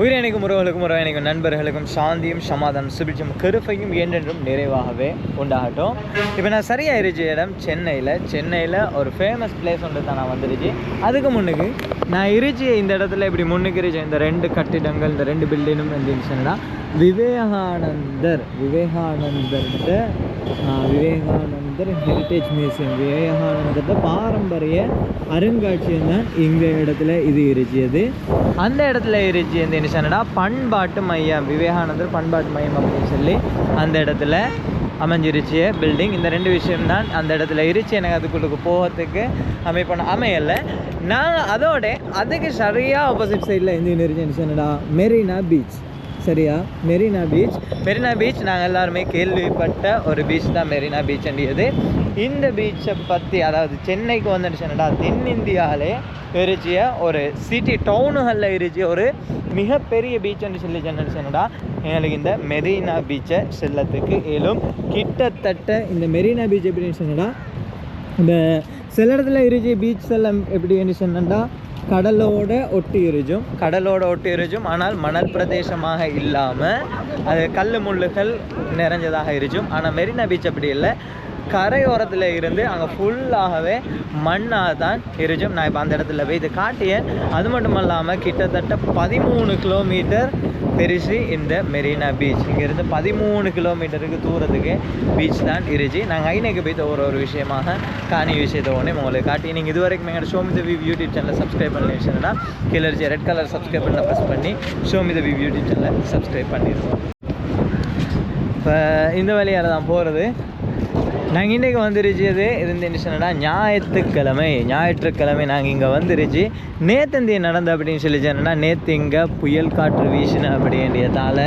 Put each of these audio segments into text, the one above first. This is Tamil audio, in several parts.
உயிரணிக்கும் உறவுகளுக்கும் உறவினைக்கும் நண்பர்களுக்கும் சாந்தியும் சமாதானம் சுபிட்சம் கருப்பையும் என்றென்றும் நிறைவாகவே உண்டாகட்டும். இப்போ நான் சரியாக இருச்ச இடம் சென்னையில். சென்னையில் ஒரு ஃபேமஸ் பிளேஸ் ஒன்று தான் நான் வந்துருச்சு. அதுக்கு முன்னுக்கு நான் இருச்சி இந்த இடத்துல இப்படி முன்னுக்கு இருச்ச இந்த ரெண்டு கட்டிடங்கள் இந்த ரெண்டு பில்டிங்கும் இருந்துச்சுன்னா விவேகானந்தர் விவேகானந்தர்கிட்ட விவேகானந்தர் ஹெரிட்டேஜ் மியூசியம் விவேகானந்தர் பாரம்பரிய அருங்காட்சியகம் தான் இந்த இடத்துல இது இருச்சியது அந்த இடத்துல இருச்சி இந்த என்ன சொன்னா பண்பாட்டு மையம் விவேகானந்தர் பண்பாட்டு மையம் அப்படின்னு சொல்லி அந்த இடத்துல அமைஞ்சிருச்சு பில்டிங் இந்த ரெண்டு விஷயம் தான் அந்த இடத்துல இருச்சு. எனக்கு அதுக்குள்ளுக்கு போகிறதுக்கு அமைப்பான அமையலை. நான் அதோட அதுக்கு சரியாக ஆப்போசிட் சைடில் எந்த இருந்துச்சுன்னு சொன்னடா மெரினா பீச். சரியா? மெரினா பீச். மெரினா பீச் நாங்கள் எல்லாருமே கேள்விப்பட்ட ஒரு பீச் தான் மெரினா பீச்ன்றது இந்த பீச்சை பற்றி அதாவது சென்னைக்கு வந்துடுச்சுன்னா தென்னிந்தியாவிலே இருச்சிய ஒரு சிட்டி டவுனுகளில் இருச்சிய ஒரு மிகப்பெரிய பீச்னு சொல்லி சொன்னடா எங்களுக்கு இந்த மெரினா பீச்சை செல்லத்துக்கு இயலும் கிட்டத்தட்ட இந்த மெரினா பீச் எப்படின்னு சொன்னடா இந்த சில இடத்துல இருச்சி பீச் எல்லாம் எப்படின்னு சொன்னா கடலோட ஒட்டி இருச்சும் கடலோட ஒட்டி இருச்சும் ஆனால் மணல் பிரதேசமாக இல்லாமல் அது கல் முள்ளுகள் நிறைஞ்சதாக இருச்சும் ஆனால் மெரினா பீச் அப்படி இல்லை. கரையோரத்தில் இருந்து அங்கே ஃபுல்லாகவே மண்ணாக தான் இருச்சும் நான் இப்போ அந்த இடத்துல போய் இது காட்டியேன். அது மட்டும் இல்லாமல் கிட்டத்தட்ட பதிமூணு கிலோமீட்டர் பெருசு இந்த மெரினா பீச். இங்கேருந்து பதிமூணு கிலோமீட்டருக்கு தூரத்துக்கு பீச் தான் இருச்சு நாங்கள் ஐநேக்கு போய்த்த ஒரு ஒரு விஷயமாக காணி விஷயத்தை ஒன்று உங்களுக்கு காட்டி நீங்கள் இது வரைக்கும் எங்களோட ஷோமி த யூடியூப் சேனலை சப்ஸ்கிரைப் பண்ணி வச்சுருந்தா கீழே ரெட் கலர் சப்ஸ்கிரைப் பண்ண ப்ரெஸ் பண்ணி show me the the YouTube சேனலை சப்ஸ்கிரைப் பண்ணிடுவோம் இப்போ இந்த வழியால் தான் போகிறது நாங்கள் இன்றைக்கி வந்துருச்சது இது. என்ன சொன்னா ஞாயிற்றுக்கிழமை. ஞாயிற்றுக்கிழமை நாங்கள் இங்கே வந்துருச்சு. நேத்தந்தி நடந்த அப்படின்னு சொல்லி சொன்னால் நேற்று இங்கே புயல் காற்று வீசின அப்படின்றதால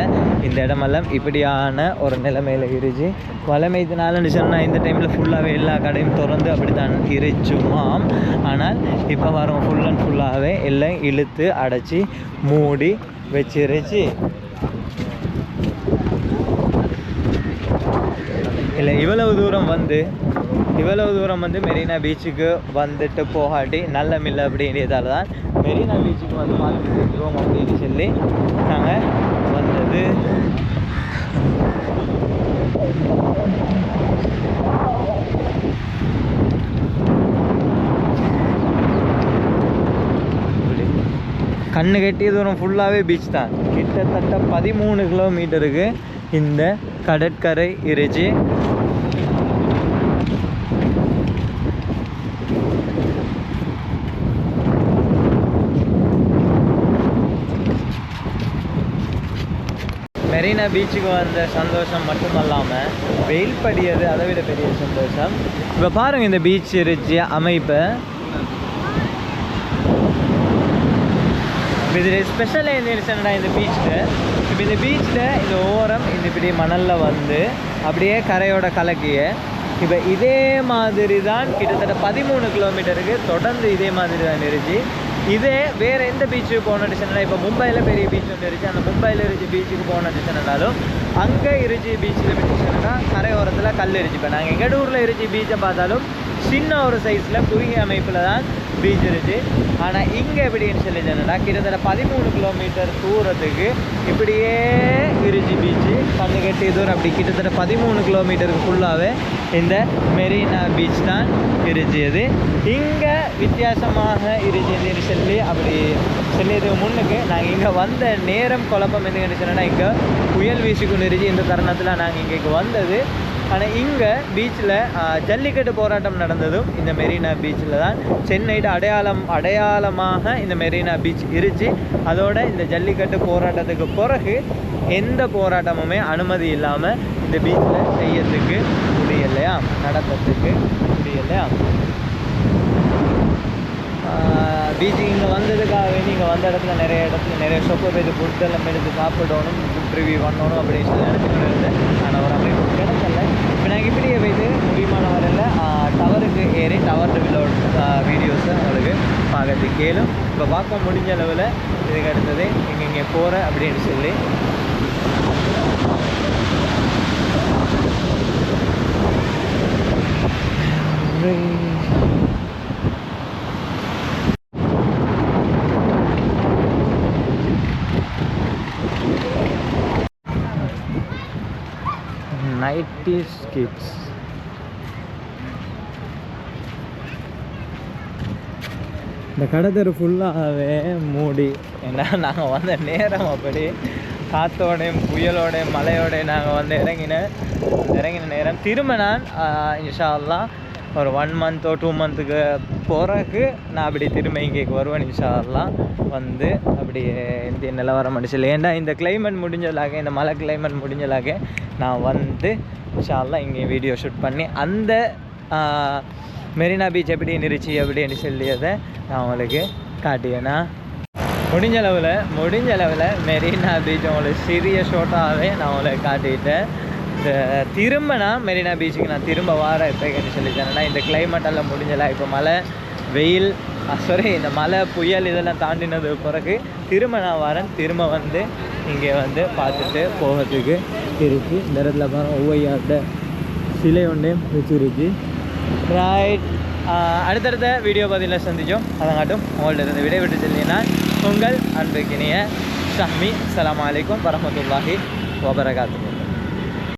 இந்த இடமெல்லாம் இப்படியான ஒரு நிலைமையில் இருச்சு வளமைத்தினாலன்னு சொன்னால் இந்த டைமில் ஃபுல்லாகவே எல்லா கடையும் திறந்து அப்படி தான் இருச்சுமாம். ஆனால் இப்போ வரும் ஃபுல் அண்ட் ஃபுல்லாகவே எல்லாம் இழுத்து அடைச்சி மூடி வச்சிருச்சு. இல்லை இவ்வளவு தூரம் வந்து இவ்வளவு தூரம் வந்து மெரினா பீச்சுக்கு வந்துட்டு போகாட்டி நல்ல மில்லை அப்படின்றதால தான் மெரினா பீச்சுக்கு வந்து பார்த்துட்டு இருக்கிறோம் அப்படின்னு சொல்லி நாங்கள் வந்தது. கண்ணு கட்டிய தூரம் ஃபுல்லாகவே பீச் தான். கிட்டத்தட்ட பதிமூணு கிலோமீட்டருக்கு இந்த கடற்கரை இருச்சு. மெரினா பீச்சுக்கு வந்த சந்தோஷம் மட்டுமல்லாமல் வெயில் படியது அதை விட பெரிய சந்தோஷம். இப்போ பாருங்கள் இந்த பீச் இருச்சு அமைப்பு. இதில் ஸ்பெஷலாக என்ன இருந்துச்சுன்னா இந்த பீச்சில் இப்போ இந்த பீச்சில் இந்த ஓரம் இந்த இப்படி மணலில் வந்து அப்படியே கரையோட கலக்கிய. இப்போ இதே மாதிரி தான் கிட்டத்தட்ட பதிமூணு கிலோமீட்டருக்கு தொடர்ந்து இதே மாதிரி தான் இருந்துச்சு. இதே வேறு எந்த பீச்சுக்கு போகணுன்னு சொன்னால் இப்போ மும்பையில் பெரிய பீச் ஒன்று இருந்துச்சு அந்த மும்பையில் இருந்துச்சு பீச்சுக்கு போகணுன்னு சொன்னாலும் அங்கே இருந்துச்சு பீச்சில் விட்டுச்சுன்னா கரையோரத்தில் கல் இருந்துச்சு இப்போ நாங்கள் எங்கடூரில் இருந்துச்சு பீச்சை பார்த்தாலும் சின்ன ஒரு சைஸில் குறுகிய அமைப்பில் தான் பீச் இருந்துச்சு ஆனால் இங்கே எப்படின்னு சொல்லி சொன்னா கிட்டத்தட்ட பதிமூணு கிலோமீட்டர் தூரத்துக்கு இப்படியே இருந்துச்சு பீச்சு. கண்ணு கட்டி தூரம் அப்படி கிட்டத்தட்ட பதிமூணு கிலோமீட்டருக்கு ஃபுல்லாகவே இந்த மெரினா பீச் தான் இருந்துச்சு இங்கே வித்தியாசமாக இருந்துச்சுன்னு சொல்லி அப்படி சொல்லியதுக்கு முன்னுக்கு நாங்கள் இங்கே வந்த நேரம் குழப்பம் எதுன்னு சொன்னால் இங்கே புயல் வீசிக்கொண்டு இருந்துச்சு இந்த தருணத்தில் நாங்கள் இங்கே வந்தது. ஆனால் இங்கே பீச்சில் ஜல்லிக்கட்டு போராட்டம் நடந்ததும் இந்த மெரினா பீச்சில் தான். சென்னையோட அடையாளம் அடையாளமாக இந்த மெரினா பீச் இருச்சு அதோட இந்த ஜல்லிக்கட்டு போராட்டத்துக்கு பிறகு எந்த போராட்டமுமே அனுமதி இல்லாமல் இந்த பீச்சில் செய்யறதுக்கு முடியலையா? நடத்துறதுக்கு முடியலையா? பீச்சுக்கு இங்கே வந்ததுக்காக வேண்டி இங்கே வந்த இடத்துல நிறைய இடத்துல நிறைய சொப்பு போய் ஃபுட் எல்லாம் எடுத்து சாப்பிடணும் ஃபுட் ரிவ்யூ பண்ணணும் அப்படின்னு சொல்லி நினச்சிட்டு இருந்தேன். ஆனால் ஒரு அப்படி இப்போ நாங்கள் இப்படியே போயிட்டு முடியுமான வரையில் டவருக்கு ஏறி டவர் ரிவிலோட வீடியோஸை உங்களுக்கு பார்க்கறது கேளும். இப்போ பார்க்க முடிஞ்ச அளவில் இதுக்கு அடுத்தது இங்கே இங்கே போகிற அப்படின்னு சொல்லி. நைட்டி ஸ்கிட்ஸ். இந்த கடத்தரு ஃபுல்லாகவே மூடி. ஏன்னா நாங்கள் வந்த நேரம் அப்படி. காற்றோடையும் புயலோடையும் மழையோடையும் நாங்கள் வந்து இறங்கின இறங்கின நேரம். திரும்ப நான் இன்ஷா அல்லாஹ் ஒரு ஒன் மந்த்தோ டூ மந்த்துக்கு பிறகு நான் அப்படி திரும்ப இங்கே வருவேன் இன்ஷா வந்து அப்படி இந்த நிலவரம் அடிச்சல ஏன்னா இந்த கிளைமேட் முடிஞ்சலாக இந்த மழை கிளைமேட் முடிஞ்சலாக நான் வந்து இன்ஷா இங்கே வீடியோ ஷூட் பண்ணி அந்த மெரினா பீச் எப்படி இருந்துச்சு அப்படின்னு சொல்லியதை நான் உங்களுக்கு காட்டியேன்னா முடிஞ்ச அளவில் முடிஞ்ச அளவில் மெரினா பீச் உங்களுக்கு சிறிய ஷோட்டாகவே நான் உங்களுக்கு காட்டிட்டேன். இந்த திரும்ப நான் மெரினா பீச்சுக்கு நான் திரும்ப வார எப்போன்னு சொல்லித்தேன்னா இந்த கிளைமேட்டெல்லாம் எல்லாம் இப்போ மழை வெயில் சாரி இந்த மழை புயல் இதெல்லாம் தாண்டினது பிறகு திரும்ப நான் வரேன். திரும்ப வந்து இங்கே வந்து பார்த்துட்டு போகிறதுக்கு இருக்குது இந்த இடத்துல பாருங்கள் ஒவ்வையாட்ட சிலை ஒன்று வச்சுருக்கு. ரைட் அடுத்தடுத்த வீடியோ பதிலில் சந்திச்சோம். அதங்காட்டும் உங்கள்ட்ட இருந்து விடைபெற்று செல்லினா உங்கள் அன்புக்கினிய ஷஹ்மி அஸ்ஸலாமு அலைக்கும் வரமத்துல்லாஹி வபரகாத்துஹு.